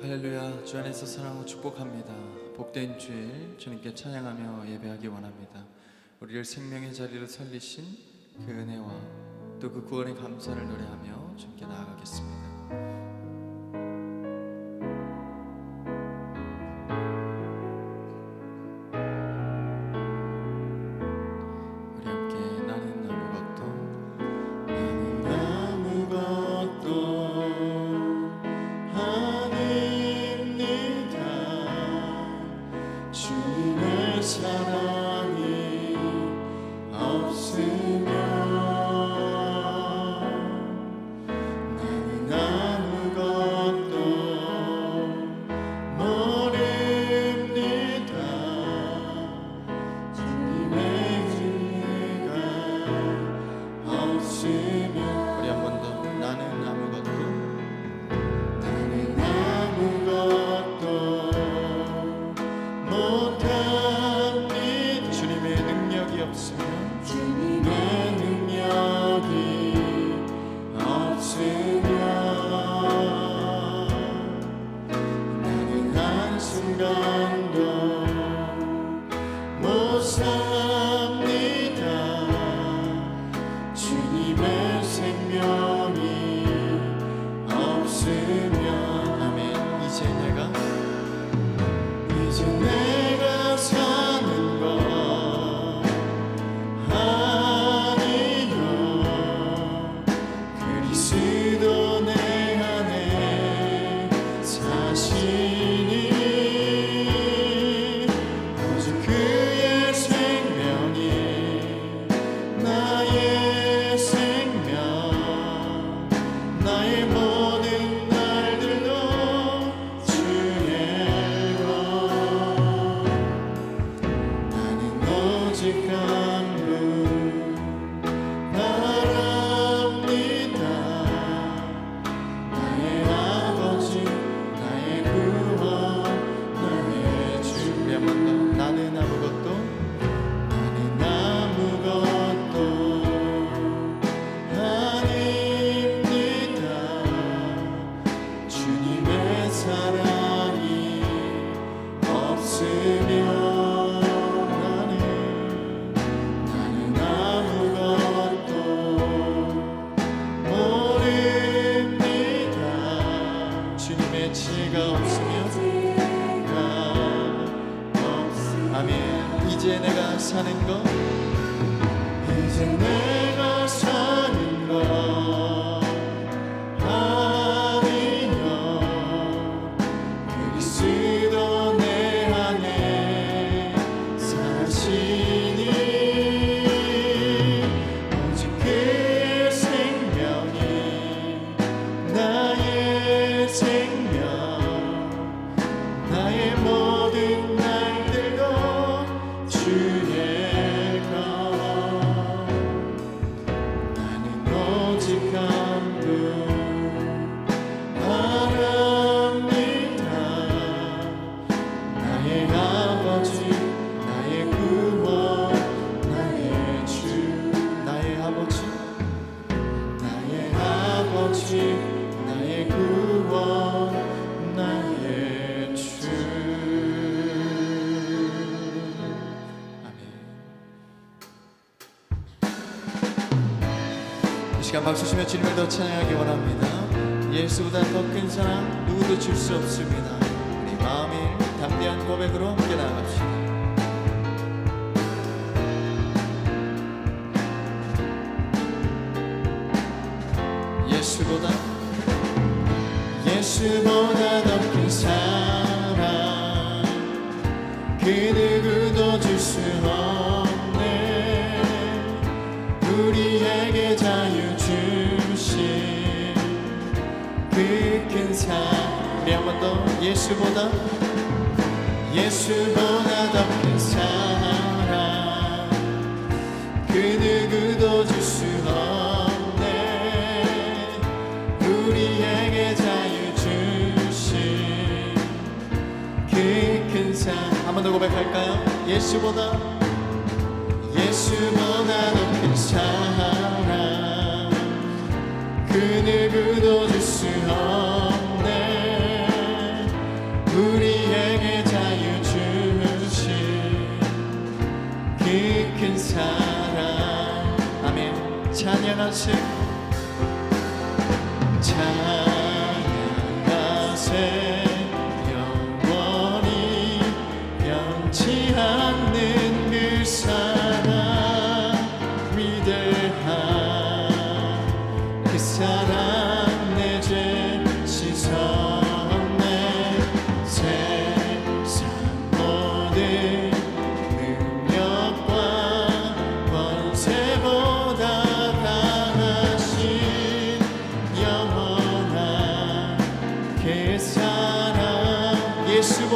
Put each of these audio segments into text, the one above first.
할렐루야 주 안에서 사랑하고 축복합니다. 복된 주일 주님께 찬양하며 예배하기 원합니다. 우리를 생명의 자리로 살리신 그 은혜와 또 그 구원의 감사를 노래하며 주님께 나아가겠습니다 없으면 주 시간 박수 치며 주님을 더 찬양하기 원합니다. 예수보다 더 큰 사랑 누구도 줄 수 없습니다. 우리 마음의 담대한 고백으로 함께 나아갑시다. 예수보다 예수보다 더 큰 사랑 그 그큰 사랑 우리 한번 더 예수보다 예수보다 더 큰 사랑. 그 누구도 줄 수 없네. 우리에게 자유 주신 그큰 사랑. 한번 더 고백할까요? 예수보다 예수보다 더 큰 사랑 그늘 굳어질 수 없네. 우리에게 자유 주신 그 큰 사랑. 아멘. 찬양하세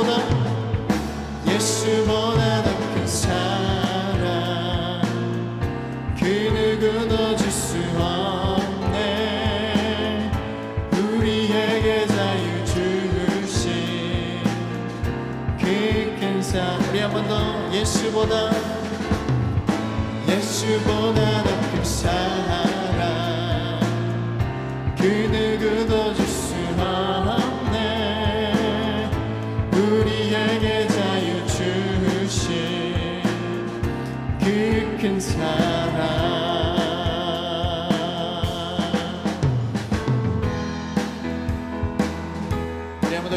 예수보다 예수보다 더 큰 사랑. 그 누구도 줄 수 없네. 우리에게 자유 주신 그큰 사랑. 우리 한 번 더 예수보다 예수보다 더 큰 사랑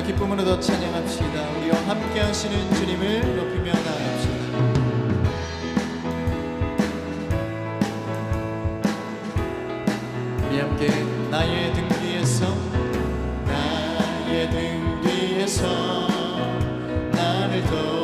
기쁨으로 더 찬양합시다. 우리와 함께 하시는 주님을 높이며 나갑시다. 우리 함께 나의 등 뒤에서 나의 등 뒤에서 나를 도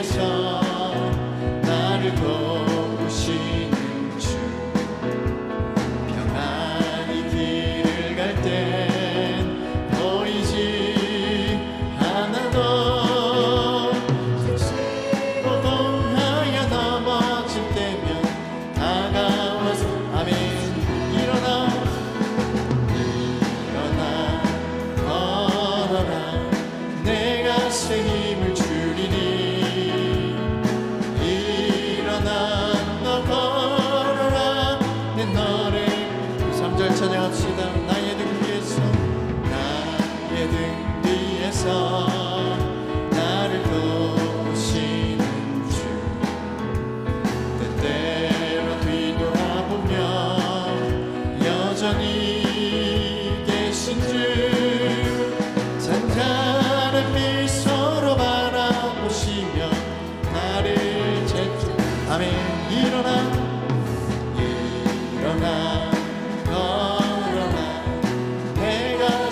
위에서 나를 도우시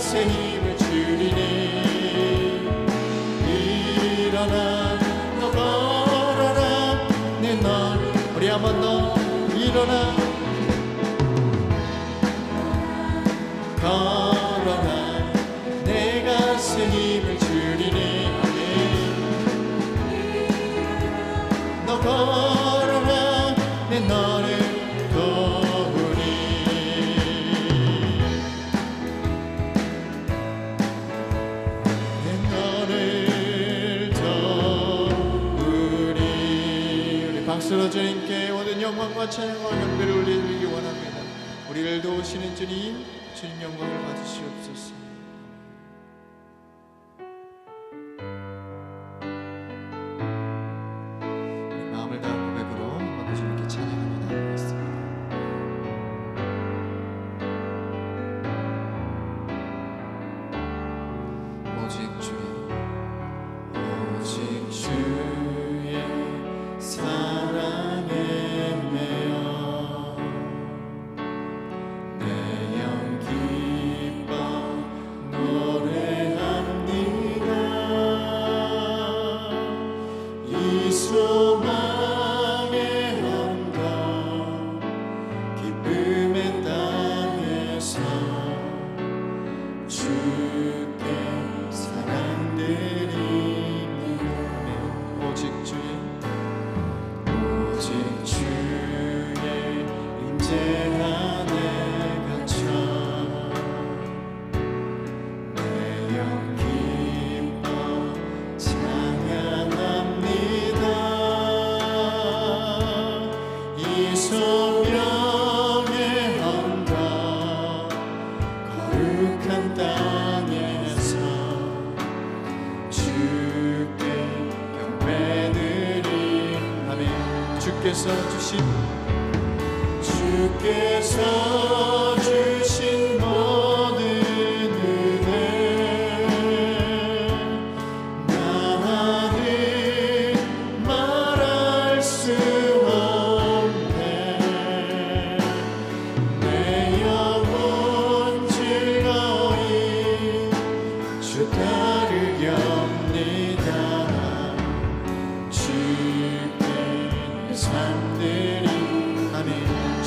새 힘을 주리니 일어나 너 걸어라. 내 너를 우리 한번더 일어나. 걸어라. 내가 새 힘을 주리니 너 박수로 주님께 모든 영광과 찬양과 경배를 올려드리기 원합니다. 우리를 도우시는 주님 주님 영광을 받으시옵소서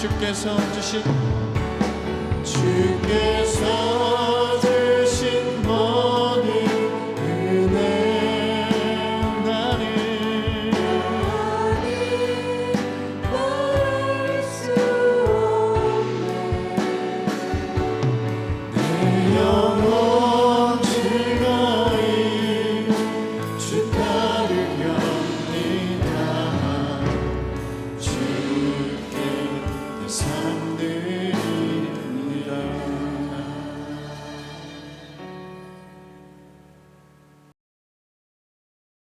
주께서 주신 주께서